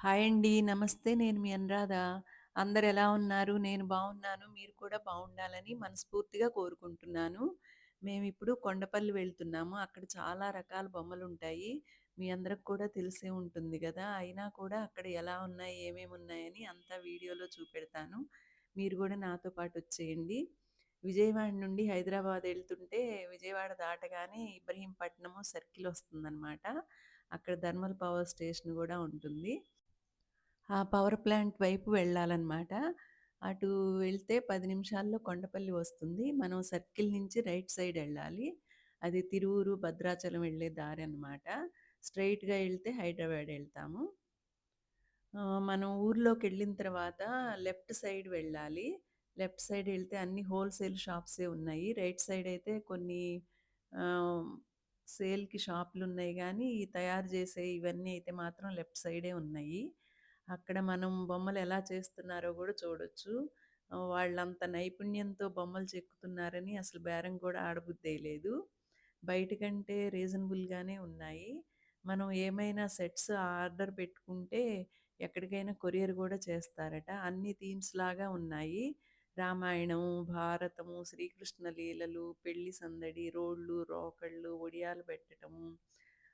Hi అండి. నమస్తే. నేను మీ అనురాధ. అందరు ఎలా ఉన్నారు? నేను బాగున్నాను మీరు కూడా బాగుండాలని మనస్ఫూర్తిగా కోరుకుంటున్నాను. మేము ఇప్పుడు కొండపల్లి వెళ్తున్నాము. అక్కడ చాలా రకాల బొమ్మలు ఉంటాయి మీ అందరికి కూడా తెలిసే ఉంటుంది కదా అయినా కూడా అక్కడ ఎలా ఉన్నాయి, ఏమేమి ఉన్నాయని అంతా వీడియోలో చూపెడతాను. మీరు కూడా నాతో పాటు వచ్చేయండి విజయవాడ నుండి హైదరాబాద్ వెళ్తుంటే విజయవాడ దాటగానే ఇబ్రహీంపట్నము సర్కిల్ వస్తుందన్నమాట అక్కడ థర్మల్ పవర్ స్టేషన్ కూడా ఉంటుంది. ఆ పవర్ ప్లాంట్ వైపు వెళ్ళాలన్నమాట అటు వెళ్తే పది నిమిషాల్లో కొండపల్లి వస్తుంది. మనం సర్కిల్ నుంచి రైట్ సైడ్ వెళ్ళాలి అది తిరువూరు, భద్రాచలం వెళ్ళే దారి అనమాట స్ట్రెయిట్‌గా వెళ్తే హైదరాబాద్ వెళ్తాము మనం ఊర్లోకి వెళ్ళిన తర్వాత లెఫ్ట్ సైడ్ వెళ్ళాలి. లెఫ్ట్ సైడ్ వెళ్తే అన్ని హోల్‌సేల్ షాప్సే ఉన్నాయి. రైట్ సైడ్ అయితే కొన్ని సేల్‌కి షాపులు ఉన్నాయి కానీ తయారు చేసే ఇవన్నీ అయితే మాత్రం లెఫ్ట్ సైడే ఉన్నాయి. అక్కడ మనం బొమ్మలు ఎలా చేస్తున్నారో కూడా చూడొచ్చు. వాళ్ళంత నైపుణ్యంతో బొమ్మలు చెక్కుతున్నారని అసలు బేరం కూడా ఆడబుద్ధేయలేదు. బయట కంటే రీజనబుల్‌గానే ఉన్నాయి. మనం ఏమైనా సెట్స్ ఆర్డర్ పెట్టుకుంటే ఎక్కడికైనా కొరియర్ కూడా చేస్తారట. అన్ని థీమ్స్ లాగా ఉన్నాయి. రామాయణం, భారతము, శ్రీకృష్ణ లీలలు, పెళ్ళి సందడి, రోళ్ళు, రోకళ్ళు, ఒడియాలు పెట్టటము,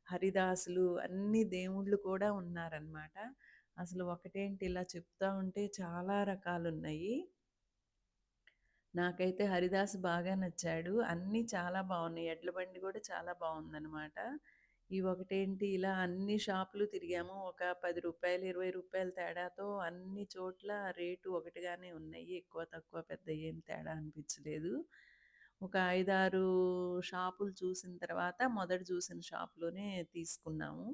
హరిదాసులు అన్ని దేవుళ్ళు కూడా ఉన్నారనమాట. అసలు ఒకటేంటి ఇలా చెప్తా ఉంటే చాలా రకాలు ఉన్నాయి నాకైతే హరిదాస్ బాగా నచ్చాడు. అన్నీ చాలా బాగున్నాయి ఎడ్ల బండి కూడా చాలా బాగుందనమాట ఈ ఒకటేంటి ఇలా అన్ని షాపులు తిరిగాము. ఒక పది రూపాయలు ఇరవై రూపాయల తేడాతో అన్ని చోట్ల రేటు ఒకటిగానే ఉన్నాయి. ఎక్కువ, తక్కువ పెద్ద ఏం తేడా అనిపించలేదు. ఒక 5, 6 షాపులు చూసిన తర్వాత మొదట చూసిన షాప్‌లోనే తీసుకున్నాము.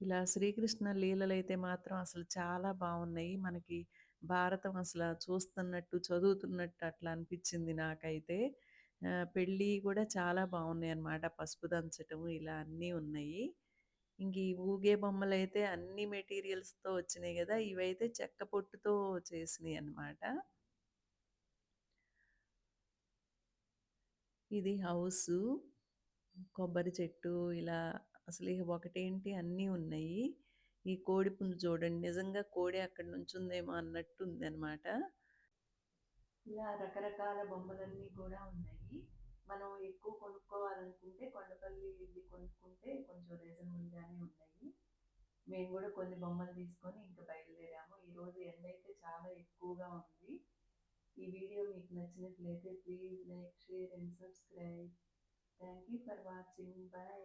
ఇలా శ్రీకృష్ణ లీలలైతే మాత్రం అసలు చాలా బాగున్నాయి మనకి భారతం అసలు చూస్తున్నట్టు, చదువుతున్నట్టు అట్లా అనిపించింది నాకైతే. పెళ్ళి కూడా చాలా బాగున్నాయి అన్నమాట పసుపు దంచటం ఇలా అన్నీ ఉన్నాయి. ఇంక ఈ ఊగే బొమ్మలు అయితే అన్ని మెటీరియల్స్‌తో వచ్చినాయి కదా ఇవైతే చెక్క పొట్టుతో చేసినాయి అన్నమాట ఇది హౌసు. కొబ్బరి చెట్టు ఇలా అసలు ఇక ఒకటేంటి అన్నీ ఉన్నాయి. ఈ కోడి పుంజు చూడండి. నిజంగా కోడి అక్కడ నుంచి ఉందేమో అన్నట్టు ఉందనమాట. ఇలా రకరకాల బొమ్మలన్నీ కూడా ఉన్నాయి. మనం ఎక్కువ కొనుక్కోవాలనుకుంటే కొండపల్లి ఇది కొనుక్కుంటే కొంచెం రీజనబుల్‌గానే ఉన్నాయి. మేము కూడా కొన్ని బొమ్మలు తీసుకొని ఇంక బయలుదేరాము. ఈరోజు ఎండైతే చాలా ఎక్కువగా ఉంది. ఈ వీడియో మీకు నచ్చినట్లయితే please like, share and subscribe. Thank you for watching. Bye.